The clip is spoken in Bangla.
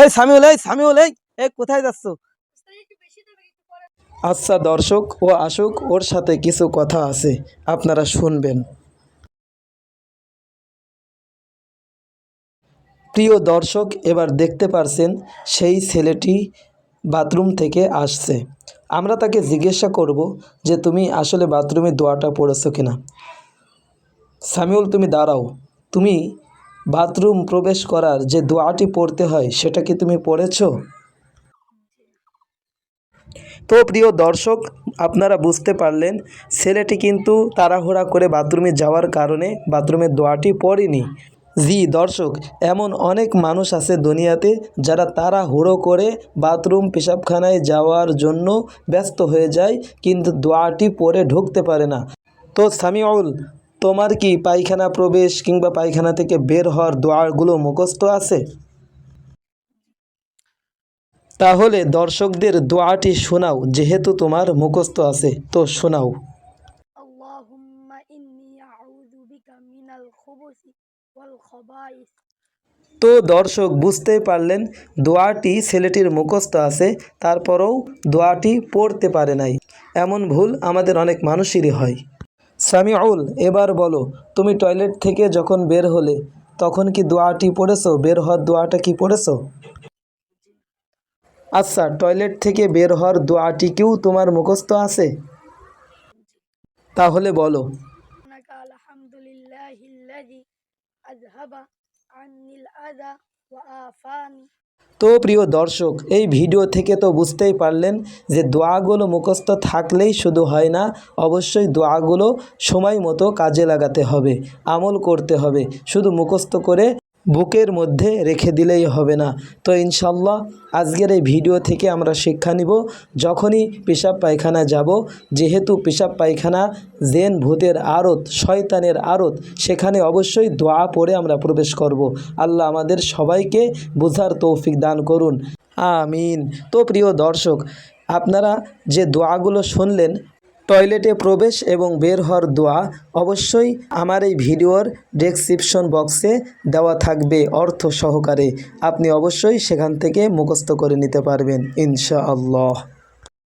এই সামিউল এই সামিউল, এই কোথায় যাচ্ছ? আচ্ছা দর্শক ও আসুক, ওর সাথে কিছু কথা আছে, আপনারা শুনবেন। প্রিয় দর্শক, এবার দেখতে পারছেন, সেই ছেলেটি বাথরুম থেকে আসছে। আমরা তাকে জিজ্ঞাসা করব যে, তুমি আসলে বাথরুমে দোয়াটা পড়েছো কিনা? সামিউল, তুমি দাঁড়াও। তুমি বাথরুম প্রবেশ করার যে দোয়াটি পড়তে হয়, সেটা কি তুমি পড়েছো? তো প্রিয় দর্শক, আপনারা বুঝতে পারলেন, ছেলেটি কিন্তু তাড়াহুড়া করে বাথরুমে যাওয়ার কারণে বাথরুমের দোয়াটি পড়েনি। জি, দর্শক, এমন অনেক মানুষ আছে দুনিয়াতে যারা তারা হুড়ো করে বাথরুম পেশাবখানায় যাওয়ার জন্য ব্যস্ত হয়ে যায়, কিন্তু দোয়াটি পরে ঢুকতে পারে না। তো সামিউল তোমার কি পায়খানা প্রবেশ কিংবা পায়খানা থেকে বের হওয়ার দোয়ারগুলো মুখস্থ আছে? তাহলে দর্শকদের দোয়াটি শোনাও যেহেতু তোমার মুখস্থ আছে তো শোনাও। তো দর্শক বুঝতেই পারলেন দোয়াটি ছেলেটির মুখস্থ আছে তারপরেও দোয়াটি পড়তে পারে নাই। এমন ভুল আমাদের অনেক মানুষেরই হয়। সামিউল, এবার বলো, তুমি টয়লেট থেকে যখন বের হলে, তখন কি দোয়াটি পড়েছো? বের হওয়ার দোয়াটা কি পড়েছো? আচ্ছা টয়লেট থেকে বের হওয়ার দোয়াটিকেও তোমার মুখস্থ আছে? তাহলে বলো। আলহামদুলিল্লাহ তো প্রিয় দর্শক, এই ভিডিও থেকে তো বুঝতেই পারলেন যে দোয়াগুলো মুখস্থ থাকলেই শুধু হয় না, অবশ্যই দোয়াগুলো সময় মতো কাজে লাগাতে হবে, আমল করতে হবে। শুধু মুখস্থ করে বুকের মধ্যে রেখে দিলেই হবে না। তো ইনশাল্লাহ আজকের এই ভিডিও থেকে আমরা শিক্ষা নিব। যখনই পেশাব পায়খানা যাব, যেহেতু পেশাব পায়খানা, জেন ভূতের আড়ত, শয়তানের আড়ত, সেখানে অবশ্যই দোয়া পড়ে আমরা প্রবেশ করব। আল্লাহ আমাদের সবাইকে বোঝার তৌফিক দান করুন। আমিন। তো প্রিয় দর্শক, আপনারা যে দোয়াগুলো শুনলেন টয়লেটে প্রবেশ এবং বের হওয়ার দোয়া অবশ্যই আমার এই ভিডিওর ডেসক্রিপশন বক্সে দেওয়া থাকবে অর্থ সহকারে। আপনি অবশ্যই সেখান থেকে মুখস্থ করে নিতে পারবেন, ইনশাআল্লাহ।